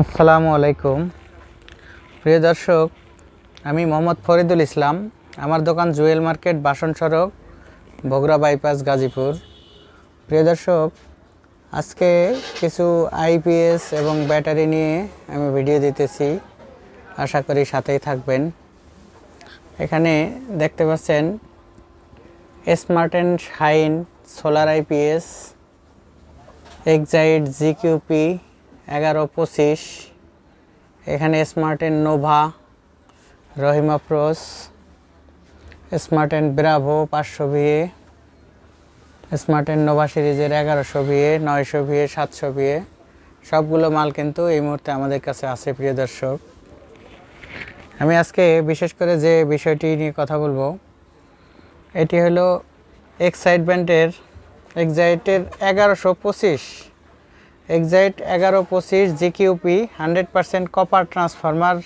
আসসালামু আলাইকুম। প্রিয় দর্শক, আমি মোহাম্মদ ফরিদুল ইসলাম, আমার দোকান জুয়েল মার্কেট, বাসন সড়ক, বগুড়া বাইপাস, গাজীপুর। প্রিয় দর্শক, আজকে কিছু আইপিএস এবং ব্যাটারি নিয়ে আমি ভিডিও দিতেছি। আশা করি সাথেই থাকবেন। এখানে দেখতে পাচ্ছেন smart and shine solar IPS, Exide GQP এগারো, পঁচিশ। এখানে smart and nova, Rahima pros, smart and bravo পাঁচশো ভিএ স্মার্ট অ্যান্ড নোভা সিরিজের এগারোশো ভিএ নয়শো ভিএ সাতশো ভিএ সবগুলো মাল কিন্তু এই মুহূর্তে আমাদের কাছে আছে, প্রিয় দর্শক। আমি আজকে বিশেষ করে যে বিষয়টি নিয়ে কথা বলব, এটি হলো এক্সাইটমেন্টের এক্সাইটের এগারোশো পঁচিশ এক্সাইট এগারো পঁচিশ GQP hundred percent copper transformer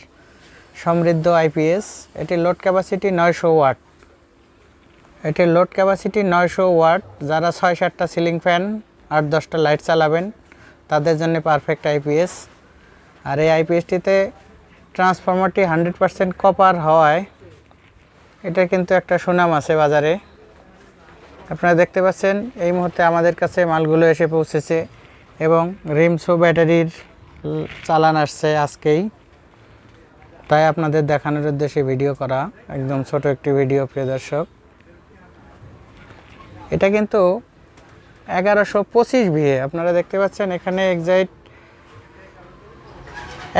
সমৃদ্ধ আইপিএস এটির লোড ক্যাপাসিটি নয়শো ওয়াট। এটির লোড ক্যাপাসিটি নয়শো ওয়াট। যারা ছয় সাতটা সিলিং ফ্যান আট দশটা লাইট চালাবেন, তাদের জন্য পারফেক্ট আইপিএস আর এই আইপিএসটিতে ট্রান্সফরমারটি হান্ড্রেড পারসেন্ট কপার হওয়ায়, এটা কিন্তু একটা সুনাম আছে বাজারে। আপনারা দেখতে পাচ্ছেন, এই মুহূর্তে আমাদের কাছে মালগুলো এসে পৌঁছেছে। এবং রিমসো ব্যাটারির চালান আসছে আজকেই। তাই আপনাদের দেখানোর উদ্দেশ্যে ভিডিও করা, একদম ছোট একটি ভিডিও প্রিয় দর্শক। এটা কিন্তু এগারোশো পঁচিশ ভিএ আপনারা দেখতে পাচ্ছেন এখানে এক্সাইট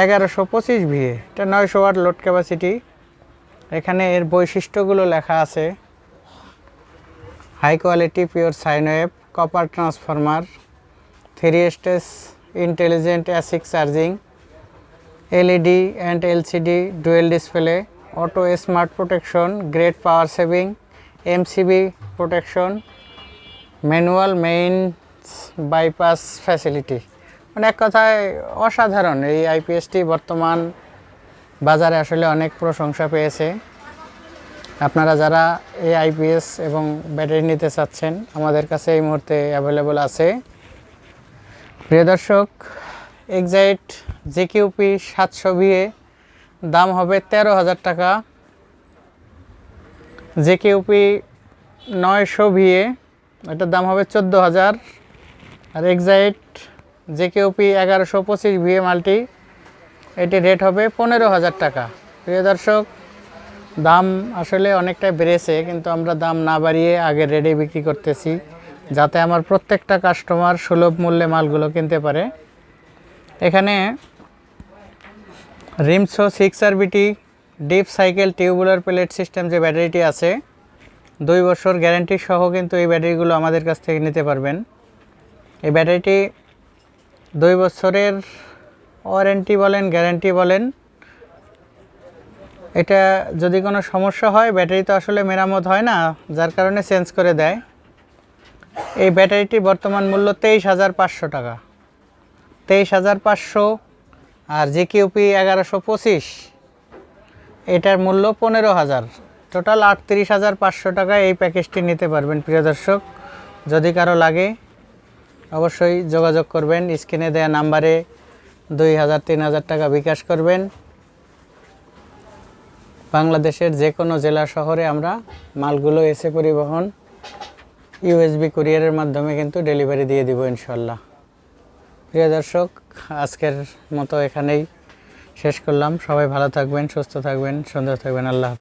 এগারোশো পঁচিশ ভিএ এটা নয়শো ওয়াট লোড ক্যাপাসিটি এখানে এর বৈশিষ্ট্যগুলো লেখা আছে। High quality pure sine wave copper transformer three stage intelligent ASIC charging LED and LCD dual display auto smart protection great power saving MCB protection manual mains bypass facility মানে এক কথায় অসাধারণ এই আইপিএসটি বর্তমান বাজারে আসলে অনেক প্রশংসা পেয়েছে। আপনারা যারা এই আইপিএস এবং ব্যাটারি নিতে চাচ্ছেন, আমাদের কাছে এই মুহূর্তে অ্যাভেলেবল আছে। প্রিয় দর্শক এক্সাইট জিকিউপি সাতশো ভিএ দাম হবে তেরো হাজার টাকা। জেকিউপি নয়শো ভিএ এটার দাম হবে চোদ্দ হাজার। আর এক্সাইট জেকিউপি এগারোশো পঁচিশ ভিএ মালটি এটি রেট হবে পনেরো হাজার টাকা। প্রিয় দর্শক, দাম আসলে অনেকটাই বেড়েছে, কিন্তু আমরা দাম না বাড়িয়ে আগে রেডি বিক্রি করতেছি। যাতে আমার প্রত্যেকটা কাস্টমার সুলভ মূল্যে মালগুলো কিনতে পারে। এখানে Rimso six R BT deep cycle tubular plate system যে ব্যাটারিটি আছে, দুই বছর গ্যারেন্টি সহ কিন্তু এই ব্যাটারিগুলো আমাদের কাছ থেকে নিতে পারবেন। এই ব্যাটারিটি দুই বছরের ওয়ারেন্টি বলেন গ্যারেন্টি বলেন, এটা যদি কোনো সমস্যা হয়, ব্যাটারি তো আসলে মেরামত হয় না, যার কারণে চেঞ্জ করে দেয়। এই ব্যাটারিটি বর্তমান মূল্য তেইশ হাজার পাঁচশো টাকা। তেইশ হাজার পাঁচশো আর জিকিউপি এগারোশো পঁচিশ, এটার মূল্য পনেরো হাজার। টোটাল আটত্রিশ হাজার পাঁচশো টাকায় এই প্যাকেজটি নিতে পারবেন, প্রিয় দর্শক। যদি কারও লাগে, অবশ্যই যোগাযোগ করবেন, স্ক্রিনে দেয়া নাম্বারে দুই হাজার, তিন হাজার টাকা বিকাশ করবেন। বাংলাদেশের যে কোনো জেলা শহরে আমরা মালগুলো এসে পরিবহন ইউএসবি কুরিয়ারের মাধ্যমে কিন্তু ডেলিভারি দিয়ে দিব ইনশাল্লাহ প্রিয় দর্শক, আজকের মতো এখানেই শেষ করলাম। সবাই ভালো থাকবেন, সুস্থ থাকবেন, সুন্দর থাকবেন। আল্লাহ।